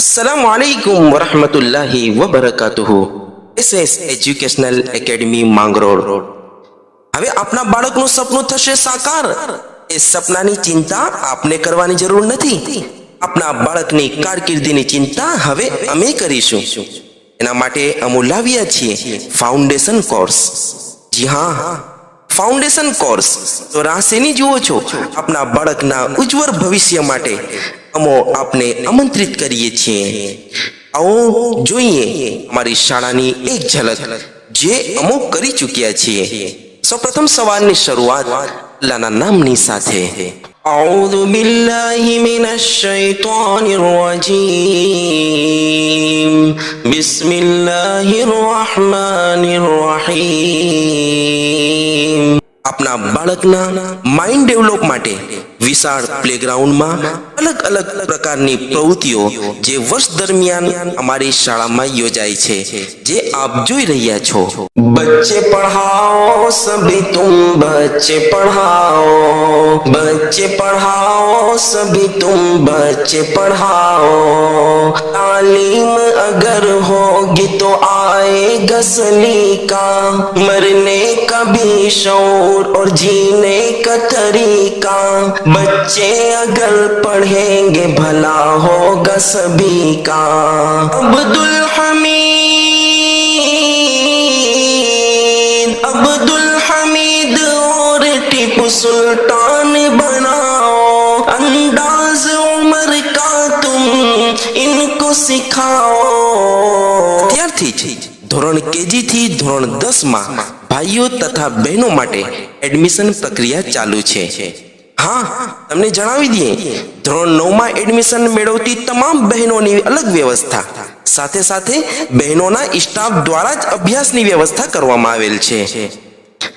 અસલામ વાલેકુમ વરહમતુલ્લાહી વબરકાતુહુ એસએસ એજ્યુકેશનલ એકેડમી માંગરોળ હવે આપના બાળકનું સપનું થશે સાકાર. એ સપનાની ચિંતા આપને કરવાની જરૂર નથી. આપના બાળકની કારકિર્દીની ચિંતા હવે અમે કરીશું. એના માટે અમે લાવ્યા છીએ ફાઉન્ડેશન કોર્સ જી હા ફાઉન્ડેશન કોર્સ તો રાશેની જુઓ છો. આપના બાળકના ઉજ્જવળ ભવિષ્ય માટે અમો આપને આમંત્રિત કરીએ છીએ આવો જોઈએ અમારી શાળાની એક ઝલક જે અમો કરી ચૂક્યા છીએ સૌપ્રથમ સવારની શરૂઆત અલ્લાહના નામની સાથે أعوذ بالله من الشيطان الرجيم بسم الله الرحمن الرحيم આપના બાળકના માઇન્ડ ડેવલપ માટે વિશાળ પ્લેગ્રાઉન્ડમાં અલગ અલગ પ્રકારની પ્રવૃત્તિઓ જે વર્ષ દરમિયાન અમારી શાળામાં યોજાય છે જે આપ જોઈ રહ્યા છો બચ્ચે પઢાઓ સભી તુમ બચ્ચે પઢાઓ બચ્ચે પઢાઓ સભી તુમ બચ્ચે પઢાઓ तालीम अगर होगी तो आएगा सलीका मरने شعور اور جینے کا طریقہ۔ بچے اگر پڑھیں گے بھلا ہوگا سبھی کا۔ عبد الحمید عبد الحمید اور ٹیپو سلطان بناؤ۔ انداز عمر کا تم ان کو سکھاؤ۔ جی۔ ધોરણ કેજી થી ધોરણ દસમાં ભાઈઓ તથા બહેનો માટે એડમિશન પ્રક્રિયા ચાલુ છે. હા, તમને જણાવી દઈએ, ધોરણ નવમાં એડમિશન મેળવતી તમામ બહેનોની અલગ વ્યવસ્થા. સાથે સાથે બહેનોના સ્ટાફ દ્વારા જ અભ્યાસની વ્યવસ્થા કરવામાં આવેલ છે.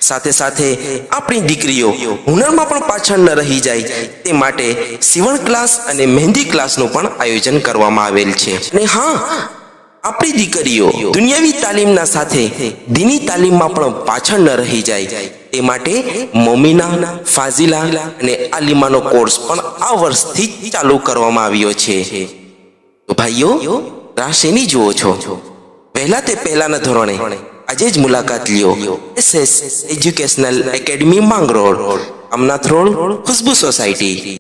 સાથે સાથે આપણી દીકરીઓ હુનરમાં પણ પાછળ ન રહી જાય, તે માટે સીવણ ક્લાસ અને મહેંદી ક્લાસનું પણ આયોજન કરવામાં આવેલ છે. અને હા આપણી દીકરીઓ દુનિયાવી તાલીમના સાથે દીની તાલીમમાં પણ પાછળ ન રહી જાય. તે માટે મમીના, ફાઝિલા અને આલિમાનો કોર્સ પણ આ વર્ષથી ચાલુ કરવામાં આવ્યો છે. તો ભાઈઓ, રાહ શેની જુઓ છો? પહેલા તે પહેલાના ધોરણે આજે જ મુલાકાત લ્યો. SS educational academy Mangrol અમનાથ road Khushbu society.